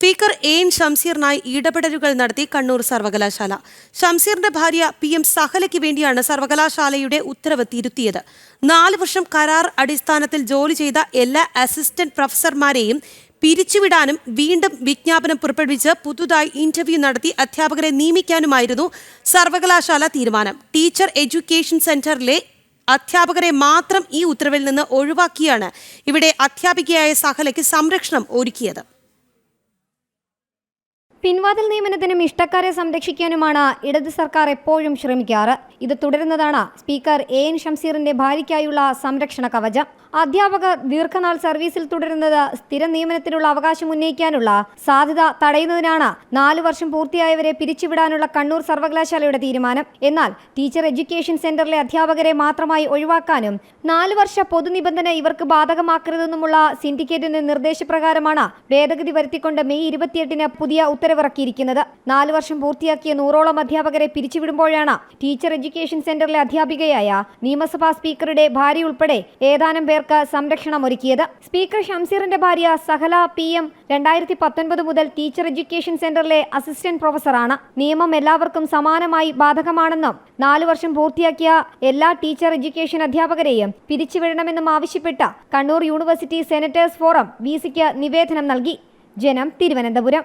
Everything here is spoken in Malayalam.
സ്പീക്കർ എൻ ഷംസീറിനായി ഇടപെടലുകൾ നടത്തി കണ്ണൂർ സർവകലാശാല. ഷംസീറിന്റെ ഭാര്യ പി എം സഹലയ്ക്ക് വേണ്ടിയാണ് സർവകലാശാലയുടെ ഉത്തരവ് തിരുത്തിയത്. നാല് വർഷം കരാർ അടിസ്ഥാനത്തിൽ ജോലി ചെയ്ത എല്ലാ അസിസ്റ്റന്റ് പ്രൊഫസർമാരെയും പിരിച്ചുവിടാനും വീണ്ടും വിജ്ഞാപനം പുറപ്പെടുവിച്ച് പുതുതായി ഇന്റർവ്യൂ നടത്തി അധ്യാപകരെ നിയമിക്കാനുമായിരുന്നു സർവകലാശാല തീരുമാനം. ടീച്ചർ എഡ്യൂക്കേഷൻ സെന്ററിലെ അധ്യാപകരെ മാത്രം ഈ ഉത്തരവിൽ നിന്ന് ഒഴിവാക്കിയാണ് ഇവിടെ അധ്യാപികയായ സഹലയ്ക്ക് സംരക്ഷണം ഒരുക്കിയത്. പിൻവാതിൽ നിയമനത്തിനും ഇഷ്ടക്കാരെ സംരക്ഷിക്കാനുമാണ് ഇടത് സർക്കാർ എപ്പോഴും ശ്രമിക്കാറ്. ഇത് തുടരുന്നതാണ് സ്പീക്കർ എ എൻ ഷംസീറിന്റെ ഭാര്യയ്ക്കായുള്ള സംരക്ഷണ കവചം. അധ്യാപകർ ദീർഘനാൾ സർവീസിൽ തുടരുന്നത് സ്ഥിര നിയമനത്തിനുള്ള അവകാശം ഉന്നയിക്കാനുള്ള സാധ്യത തടയുന്നതിനാണ് നാലു വർഷം പൂർത്തിയായവരെ പിരിച്ചുവിടാനുള്ള കണ്ണൂർ സർവകലാശാലയുടെ തീരുമാനം. എന്നാൽ ടീച്ചർ എഡ്യൂക്കേഷൻ സെന്ററിലെ അധ്യാപകരെ മാത്രമായി ഒഴിവാക്കാനും നാലു വർഷ പൊതുനിബന്ധന ഇവർക്ക് ബാധകമാക്കരുതെന്നുമുള്ള സിൻഡിക്കേറ്റിന്റെ നിർദ്ദേശപ്രകാരമാണ് ഭേദഗതി വരുത്തിക്കൊണ്ട് മെയ് ഇരുപത്തിയെട്ടിന് പുതിയ ഉത്തരവിറക്കിയിരിക്കുന്നത്. നാല് വർഷം പൂർത്തിയാക്കിയ നൂറോളം അധ്യാപകരെ പിരിച്ചുവിടുമ്പോഴാണ് ടീച്ചർ എഡ്യൂക്കേഷൻ സെന്ററിലെ അധ്യാപികയായ നിയമസഭാ സ്പീക്കറുടെ ഭാര്യ ഉൾപ്പെടെ ഏതാനും പേർക്ക് സംരക്ഷണം ഒരുക്കിയത്. സ്പീക്കർ ഷംസീറിന്റെ ഭാര്യ സഹല പി എം രണ്ടായിരത്തി പത്തൊൻപത് മുതൽ ടീച്ചർ എഡ്യൂക്കേഷൻ സെന്ററിലെ അസിസ്റ്റന്റ് പ്രൊഫസറാണ്. നിയമം എല്ലാവർക്കും സമാനമായി ബാധകമാണെന്നും നാലു വർഷം പൂർത്തിയാക്കിയ എല്ലാ ടീച്ചർ എഡ്യൂക്കേഷൻ അധ്യാപകരെയും പിരിച്ചുവിടണമെന്നും ആവശ്യപ്പെട്ട Kannur university senators forum V സിക്ക് നിവേദനം നൽകി. ജനം തിരുവനന്തപുരം.